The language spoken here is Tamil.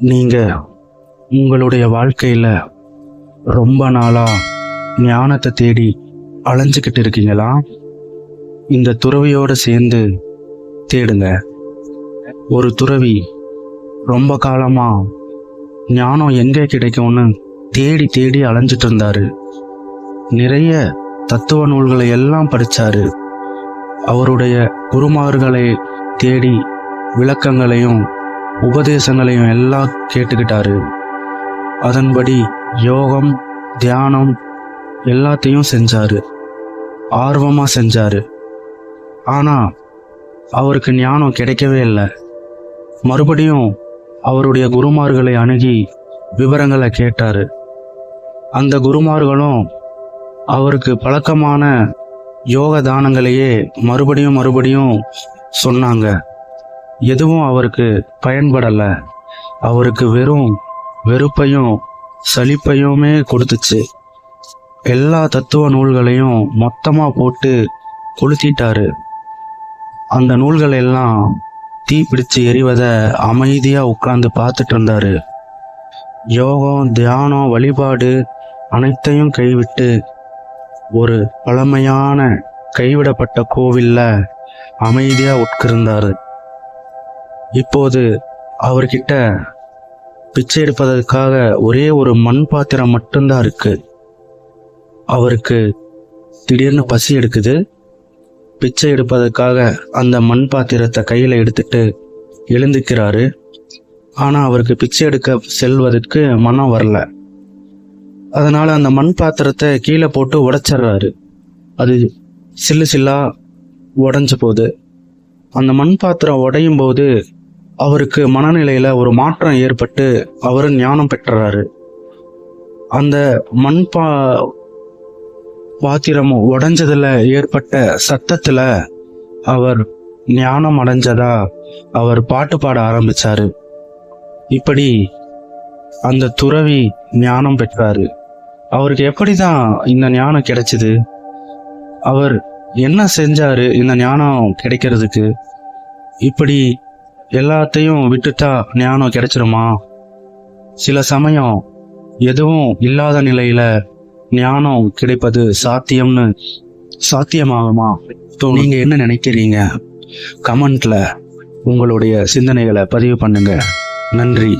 நீங்கள் உங்களுடைய வாழ்க்கையில் ரொம்ப நாளாக ஞானத்தை தேடி அலைஞ்சிக்கிட்டு இருக்கீங்களா? இந்த துறவியோடு சேர்ந்து தேடுங்க. ஒரு துறவி ரொம்ப காலமாக ஞானம் எங்கே கிடைக்கும்னு தேடி தேடி அலைஞ்சிட்டு இருந்தார். நிறைய தத்துவ நூல்களை எல்லாம் படித்தார் அவருடைய குருமார்களை தேடி விளக்கங்களையும் உபதேசங்களையும் எல்லாம் கேட்டுக்கிட்டாரு. அதன்படி யோகம் தியானம் எல்லாத்தையும் செஞ்சாரு. ஆர்வமாக செஞ்சாரு. ஆனால் அவருக்கு ஞானம் கிடைக்கவே இல்லை. மறுபடியும் அவருடைய குருமார்களை அணுகி விவரங்களை கேட்டார். அந்த குருமார்களும் அவருக்கு பழக்கமான யோக தானங்களையே மறுபடியும் மறுபடியும் சொன்னாங்க. எதுவும் அவருக்கு பயன்படல. அவருக்கு வெறும் வெறுப்பையும் சலிப்பையுமே கொடுத்துச்சு. எல்லா தத்துவ நூல்களையும் மொத்தமாக போட்டு கொளுத்திட்டாரு. அந்த நூல்கள் எல்லாம் தீ பிடிச்சு எரிவதை அமைதியாக உட்கார்ந்து பார்த்துட்டு இருந்தாரு. யோகம் தியானம் வழிபாடு அனைத்தையும் கைவிட்டு ஒரு பழமையான கைவிடப்பட்ட கோவில்ல அமைதியாக உட்கிருந்தாரு. இப்போது அவர்கிட்ட பிச்சை எடுப்பதற்காக ஒரே ஒரு மண் பாத்திரம் மட்டும்தான் இருக்கு. அவருக்கு திடீர்னு பசி எடுக்குது. பிச்சை எடுப்பதற்காக அந்த மண் பாத்திரத்தை கையில் எடுத்துட்டு எழுந்துக்கிறாரு ஆனால் அவருக்கு பிச்சை எடுக்க செல்வதற்கு மனம் வரல. அதனால் அந்த மண் பாத்திரத்தை கீழே போட்டு உடைச்சிடுறாரு. அது சில்லு சில்லா உடஞ்ச போகுது. அந்த மண் பாத்திரம் உடையும் போது அவருக்கு மனநிலையில ஒரு மாற்றம் ஏற்பட்டு அவர் ஞானம் பெற்றுறாரு அந்த மண் பா பாத்திரம் உடஞ்சதில் ஏற்பட்ட சத்தத்துல அவர் ஞானம் அடைஞ்சதா அவர் பாட்டு பாட ஆரம்பிச்சாரு. இப்படி அந்த துறவி ஞானம் பெற்றாரு. அவருக்கு எப்படி தான் இந்த ஞானம் கிடைச்சது? அவர் என்ன செஞ்சாரு இந்த ஞானம் கிடைக்கிறதுக்கு? இப்படி எல்லாத்தையும் விட்டுட்டா ஞானம் கிடைச்சிருமா? சில சமயம் எதுவும் இல்லாத நிலையில ஞானம் கிடைப்பது சாத்தியம்னு சாத்தியமாகுமா? நீங்க என்ன நினைக்கிறீங்க? கமெண்ட்ல உங்களுடைய சிந்தனைகளை பதிவு பண்ணுங்க. நன்றி.